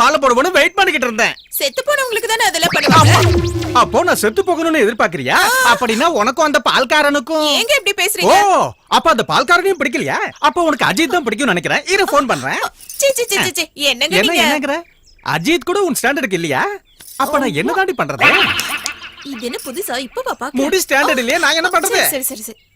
மாலை போடுவோன்னு வெயிட் பண்ணிக்கிட்டு இருந்தேன். செத்து போனவங்களுக்கு தானே அதெல்லாம் பண்ணுவாங்க? அப்போ நான் செத்து போகணும்னு எதிர்பார்க்கறியா? அப்படின்னா உனக்கும் அந்த பால்காரனுக்கும். ஏங்க இப்படி ஓ பேசுறீங்க அப்ப அந்த பால்காரனையும் பிடிக்கலையா? அப்ப உனக்கு அஜித் தான் பிடிக்கும்னு நினைக்கிறேன். இரு ஃபோன் பண்றேன். சி சி சி சி, என்னங்க நீங்க? என்னங்கற? அஜித் கூட உன் ஸ்டாண்டர்டுக்கு இல்லையா? அப்ப நான் என்ன தாண்டி பண்றது? இது என்ன புதுசா? இப்ப பாப்பா? முடி ஸ்டாண்டர்ட் இல்லையா? நான் என்ன பண்றது? சரி சரி சரி. ஓ,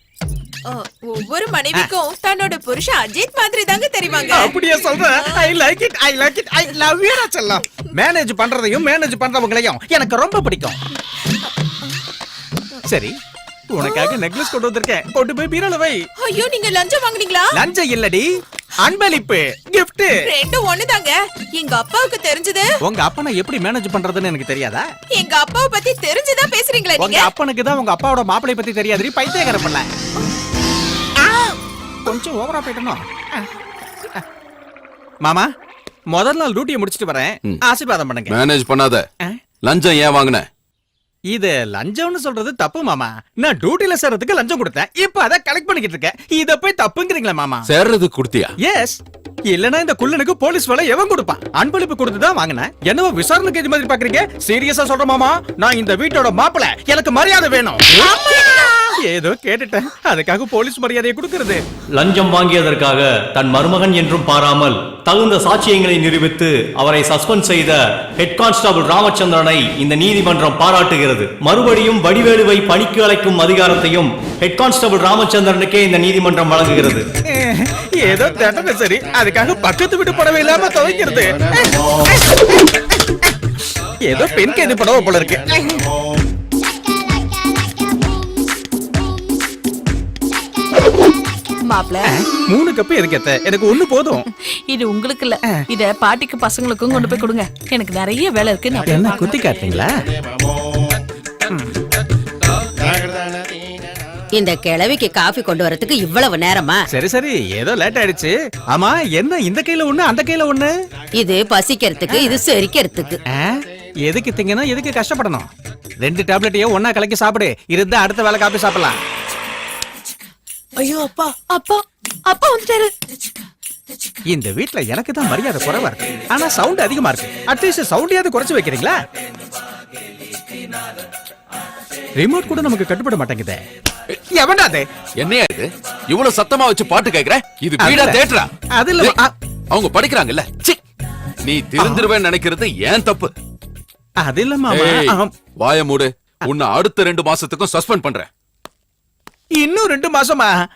ஒவ்வொரு மனைவிக்கும் தன்னோட புருஷன் அஜித் மாதிரி தாங்க தெரிவாங்க அப்படியே சொல்றேன் I like it I like it I love you செல்லம் மேனேஜ் பண்றதையும் மேனேஜ் பண்றவங்களையும் எனக்கு ரொம்ப பிடிக்கும். சரி உனக்காக நெக்லஸ் கொண்டு வந்திருக்கேன். கொண்டு போய் பீரோல வை. ஐயோ நீங்க லஞ்சம் வாங்குனீங்களா? லஞ்சம் இல்லடி. அன்பளிப்பு gift. ரெண்டும் ஒண்ணுதாங்க. எங்க அப்பாவுக்கு தெரிஞ்சது. உங்க அப்பனை எப்படி மேனேஜ் பண்றதுன்னு எனக்கு தெரியாதா? எங்க அப்பாவை பத்தி தெரிஞ்சுதான் பேசுறீங்களா உங்க அப்பனுக்கு தான் உங்க அப்பாவோட மாப்பிளை பத்தி தெரியாதுடி பைத்தியக்கார பண்ண. கொஞ்சம் ஓவரா போயிட்டனோ மாமா முதல் நாள் டியூட்டியை முடிச்சிட்டு வரேன். ம். ஆசீர்வாதம் பண்ணுங்க. மேனேஜ் பண்ணாத? லஞ்சம் ஏன் வாங்கின? இது லஞ்சம்னு சொல்றது தப்பு மாமா. நான் டியூட்டில சேர்றதுக்கு லஞ்சம் கொடுத்தேன். இப்ப அதை கலெக்ட் பண்ணிக்கிட்டு இருக்கேன். இத போய் தப்புங்கிறீங்களா மாமா? சேர்றதுக்கு கொடுத்தியா? எஸ் இல்லனா இந்த குள்ளனுக்கு போலீஸ் வேலை எவன் கொடுப்பான்? அன்பளிப்பு கொடுத்து தான் வாங்கினேன். என்னவோ விசாரணைக்கு இது மாதிரி பாக்குறீங்க சீரியஸா சொல்ற மாமா. நான் இந்த வீட்டோட மாப்பிள. எனக்கு மரியாதை வேணும். ஏதோ கேட்டுட்டேன். அதுக்காக போலீஸ் மரியாதையை கொடுக்கறது. லஞ்சம் வாங்கியதற்காக தன் மருமகன் என்றும் பாராமல் தகுந்த சாட்சியங்களை நிரூபித்து அவரை சஸ்பெண்ட் செய்த ஹெட் கான்ஸ்டபிள் ராமச்சந்திரனை இந்த நீதிமன்றம் பாராட்டுகிறது. மறுபடியும் வடிவேலுவை பணிக்கு அழைக்கும் அதிகாரத்தையும் ஹெட் கான்ஸ்டபிள் ராமச்சந்திரனுக்கே இந்த நீதிமன்றம் வழங்குகிறது. ஏதோ தட்டன சரி. அதுக்காக பக்கத்து வீட்டு புடவை இல்லாம துவைக்கிறது. ஏதோ பெண் கைது புடவை போல இருக்கு. மாப்ள மூணு கப்பு எதுக்கு எத்த எனக்கு ஒண்ணு போதும். இது உங்களுக்கு இல்ல இத பாட்டிக்கு பசங்களுக்கும் கொண்டு போய் கொடுங்க. எனக்கு நிறைய வேலை இருக்கு நான் என்ன குத்தி காட்டுறீங்களா? இந்த கிழவிக்கு காஃபி கொண்டு வரதுக்கு இவ்வளவு நேரமா? சரி சரி. ஏதோ லேட் ஆயிடுச்சு. ஆமா என்ன இந்த கையில ஒண்ணு அந்த கையில ஒண்ணு? இது பசிக்கிறதுக்கு இது செரிக்கிறதுக்கு? எதுக்கு திங்கணும் எதுக்கு கஷ்டப்படணும்? ரெண்டு டேப்லெட்டையும் ஒண்ணா கலக்கி சாப்பிடு. இருந்தா அடுத்த வேலை காப்பி சாப்பிடலாம். ஐயோ அப்பா. அப்பா அப்பா வந்துட்டாரு. இந்த வீட்ல எனக்கு தான் மரியாதை குறைவா இருக்கு. ஆனா சவுண்ட் அதிகமா இருக்கு. அட்லீஸ்ட் சவுண்டையாவது குறைச்சு வைக்கிறீங்களா? ரிமோட் கூட நமக்கு கட்டுப்பட மாட்டேங்குதே. எவன்டா அது? என்னையா இது? இவ்வளவு சத்தமா வச்சு பாட்டு கேக்குற? இது வீடா தேட்டரா? அது இல்ல. அவங்க படிக்கிறாங்கல்ல. சி நீ திருந்திருவேன்னு நினைக்கிறது ஏன் தப்பு? அது இல்ல மாமா. வாய மூடு. உன்னை அடுத்த ரெண்டு மாசத்துக்கும் சஸ்பெண்ட் பண்றேன். இன்னும் ரெண்டு மாசமா?